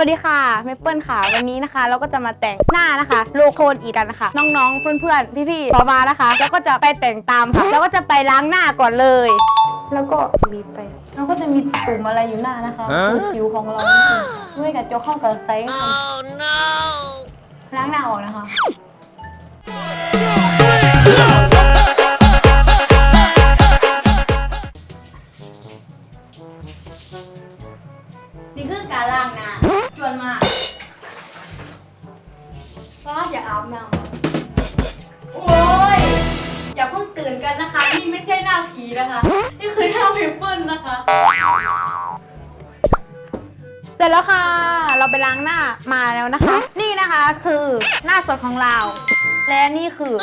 วัสดีค่ะเมเปิลค่ะ วันนี้นะคะ เราก็จะมาแต่งหน้านะคะโลโคนอีกกันนะคะ น้องๆ เพื่อนๆ พี่ๆพอมานะคะ แล้วก็จะไปแต่งตามค่ะ แล้วก็จะไปล้างหน้าก่อนเลย แล้วก็บีบไป แล้วก็จะมีปุ่มอะไรอยู่หน้านะคะคือคิ้วของเราด้วยกับโจกเข้ากับไซส์ค่ะล้างหน้าออกนะคะนี่คือการล้างหน้า จวนมากเพราะอย่าอาบน้ำโอ้ย อย่าเพิ่งตื่นกันนะคะ นี่ไม่ใช่หน้าผีนะคะ นี่คือหน้าเพเปิลนะคะ เสร็จแล้วค่ะ เราไปล้างหน้ามาแล้วนะคะ นี่นะคะคือหน้าสดของเรา และนี่คือ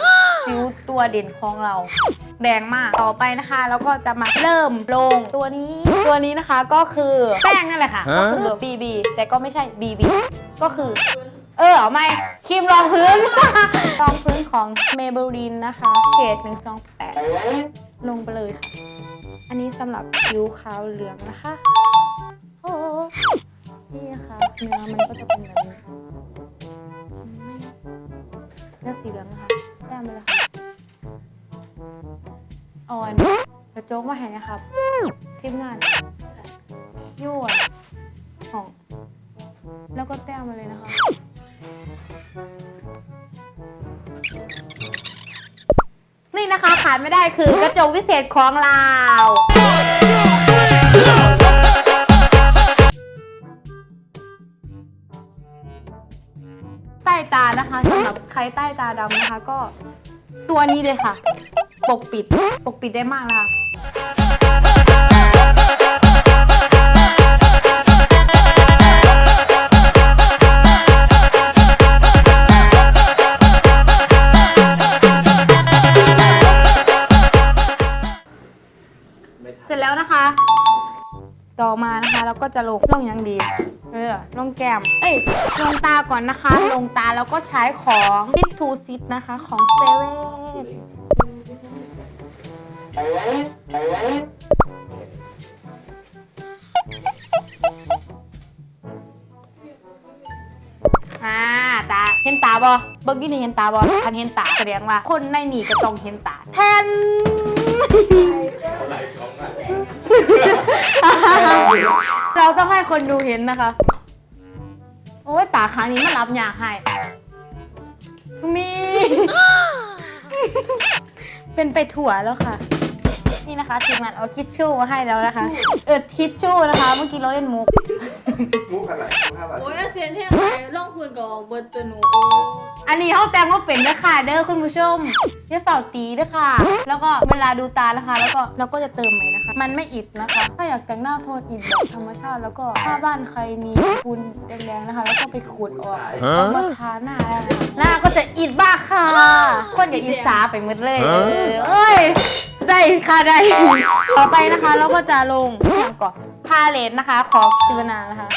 สิวตัวเด่นของเรา แดงมากต่อไปนะคะแล้วก็จะมาเริ่มลงตัวนี้ตัวนี้นะคะก็คือแป้งนั่นแหละค่ะก็คือ BB แต่ก็ไม่ใช่ BB ก็คือ เออเอาไม่ครีมรองพื้น รองพื้นของ Maybelline นะคะเขต128 ลงไปเลยค่ะ อันนี้สำหรับผิวขาวเหลืองนะคะโอ้นี่นะคะเนื้อมันก็จะเป็นแบบนี้ไม่เลือกสีเหลืองนะคะแต้มไปเลยค่ะ อ่อนกระโจกมาให้นะครับทีมงานยั่วของแล้วก็แต้มมาเลยนะคะนี่นะคะขาดไม่ได้คือกระจกวิเศษของเราใต้ตานะคะสำหรับใครใต้ตาดำนะคะก็ตัวนี้เลยค่ะ ปกปิด ปกปิดได้มากนะคะเสร็จแล้วนะคะ ต่อมานะคะเราก็จะลงลงยังดี เออลงแก้ม เอ้ยลงตาก่อนนะคะ ลงตาแล้วก็ใช้ของซิททูซิทนะคะของเซเว่น บอเบิร์กี้นี่เห็นตาบอคันเห็นตาแสดงว่า คนในนี่ก็ต้องเห็นตา แทน เราต้องให้คนดูเห็นนะคะ โอ้ยตาครั้งนี้มันรับยากให้มี เป็นไปถั่วแล้วค่ะ นี่นะคะทีมงานเอาทิชชู่มาให้แล้วนะคะ เออทิชชู่นะคะ เมื่อกี้เราเล่นมุก มุกอะไรมุกห้าบาทโอ้ยอาเซียนเท่ไหนล่องพื้นกับเบิร์ตตัวหนูโอ้อันนี้เขาแต่งว่าเป็นด้วยค่ะเด้อคุณผู้ชมอย่าเฝ้าตีด้วยค่ะ แล้วก็เวลาดูตานะคะ แล้วก็เราก็จะเติมใหม่นะคะ มันไม่อิดนะคะ ถ้าอยากแต่งหน้าโทนอิดแบบธรรมชาติแล้วก็ถ้าบ้านใครมีปูนแดงๆนะคะ แล้วก็ไปขูดออกแล้วก็ทาหน้าได้นะคะหน้าก็จะอิดบ้ากค่ะ คนอย่าอิจฉาไปหมดเลยเออเอ้ย ได้ค่ะได้ ต่อไปนะคะเราก็จะลงอย่างก่อนพาเลตนะคะของจิวนานะคะ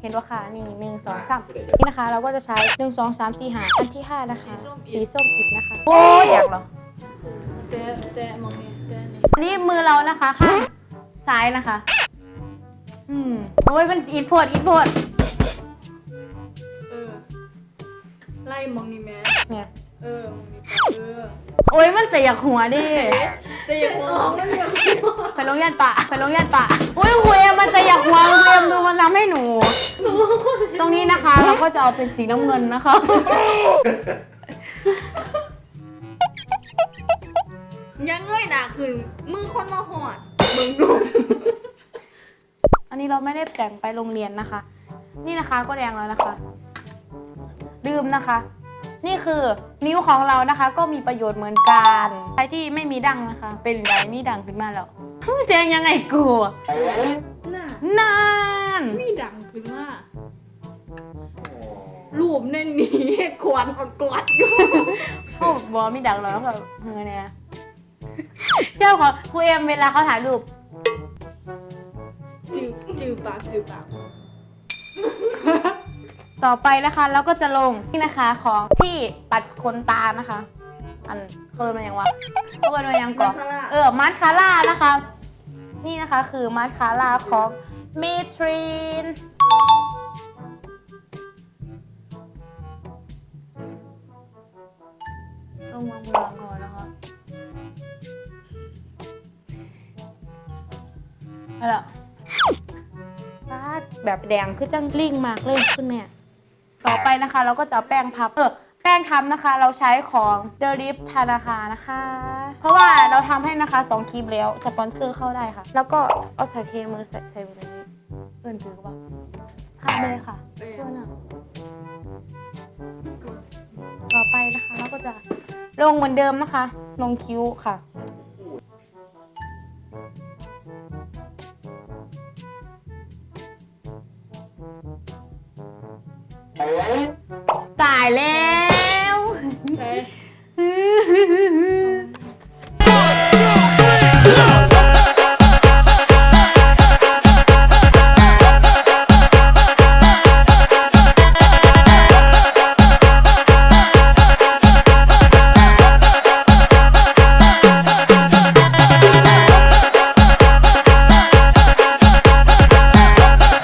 เห็นว่าค่ะนี่หนึ่งสองสามนี่นะคะ เราก็จะใช้หนึ่งสองสามสี่หาอันที่ห้านะคะ สีส้มอีกนะคะ โอ้ยอยากเหรอเตะเตะมองนี่เตะนี่อันนี้มือเรานะคะข้างซ้ายนะคะ อืมโอ้ยมันอีดโพดอีดโพดเออไล่มองนี่แม่เนี่ยเออมองนี่เออโอ้ยมันจะอยากหัวดิแต่อย่ามองมันอย่าไปโรงเรียนปะไปโรงเรียนปะอุ้ยคุยมันจะอยากหัวคุยดูมันทำให้หนู ตรงนี้นะคะเราก็จะเอาเป็นสีน้ำเงินนะคะยังเงยหน้าขึ้นมือคนมาหอดมึงดูอันนี้เราไม่ได้แต่งไปโรงเรียนนะคะ นี่นะคะก็แดงแล้วนะคะ ดื่มนะคะ นี่คือนิ้วของเรานะคะ ก็มีประโยชน์เหมือนกันใครที่ไม่มีดังนะคะ เป็นไรนี่ดังขึ้นมาแล้วแดงยังไงกูอะหน้านานมีดังขึ้นมารูปเน่นหนีขวานอดกอดอยู่โอ้บอมีดังแล้วแบบเฮ้ยเนี่ยเจ้าของครูเอ็มเวลาเขาถ่ายรูปจือจือปากจือปาก ต่อไปนะคะเราก็จะลงนี่นะคะของที่ปัดขนตานะคะ อันเคยมันยังวะเคยมันยังก่อนมาคาร่าเออมาสคาร่านะคะ นี่นะคะคือมาสคาร่าของมีทรีนต้องวางวางก่อนนะคะเอาล่ะปาดแบบแดงคือจังกลิ้งมากเลยคุณแม่ ต่อไปนะคะเราก็จะเอาแป้งพับเออแป้งทำนะคะเราใช้ของ The Rip ธนาคารนะคะ เพราะว่าเราทำให้นะคะสองคลิปแล้วสปอนเซอร์เข้าได้ค่ะ แล้วก็เอาใส่เทมือใส่ใส่ไว้ในนี้เอินถือเปล่าทำไปเลยค่ะทั่วหน้าต่อไปนะคะเราก็จะลงเหมือนเดิมนะคะ ลงคิ้วค่ะ ตายแล้ว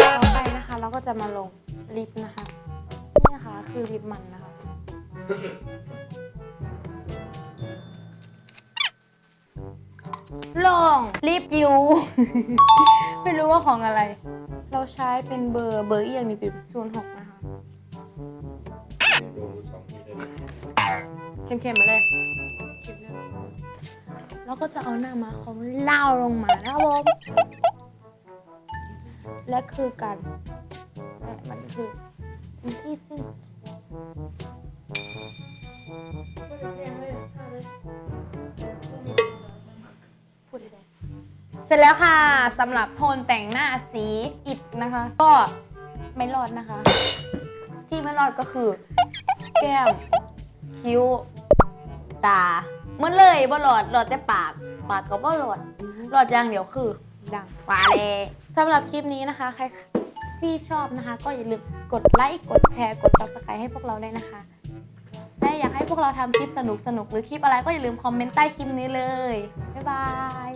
ต่อไปนะคะ เราก็จะมาลงลิปนะคะ คะคือลิปมันนะคะลงลิปยู ไม่รู้ว่าของอะไร เราใช้เป็นเบอร์เบอร์เอียงนี่เป็นศูนย์หกนะคะ ดูสองทีได้ไหมเข้มๆมาเลยเข้มเลย แล้วก็จะเอาหน้ามาของเล่าลงมานะครับผม และคือกันและมันคือเป็นที่สิ้นสุดพูดได้ เสร็จแล้วค่ะสำหรับโทนแต่งหน้าสีอิฐนะคะ ก็ไม่รอดนะคะ ที่ไม่รอดก็คือ แก้มคิ้ว ตาเหมันเลยบ่หลอดหลอดแต่ปาก ปากก็บ่หลอดหลอดอย่างเดียวคือ ดังว่าเลยสำหรับคลิปนี้นะคะใคร ที่ชอบนะคะ ก็อย่าลืมกดไลค์กดแชร์กด subscribe ให้พวกเราด้วยนะคะและอยากให้พวกเราทำคลิปสนุกสนุกหรือคลิปอะไรก็อย่าลืมคอมเมนต์ใต้คลิปนี้เลย บ๊ายบาย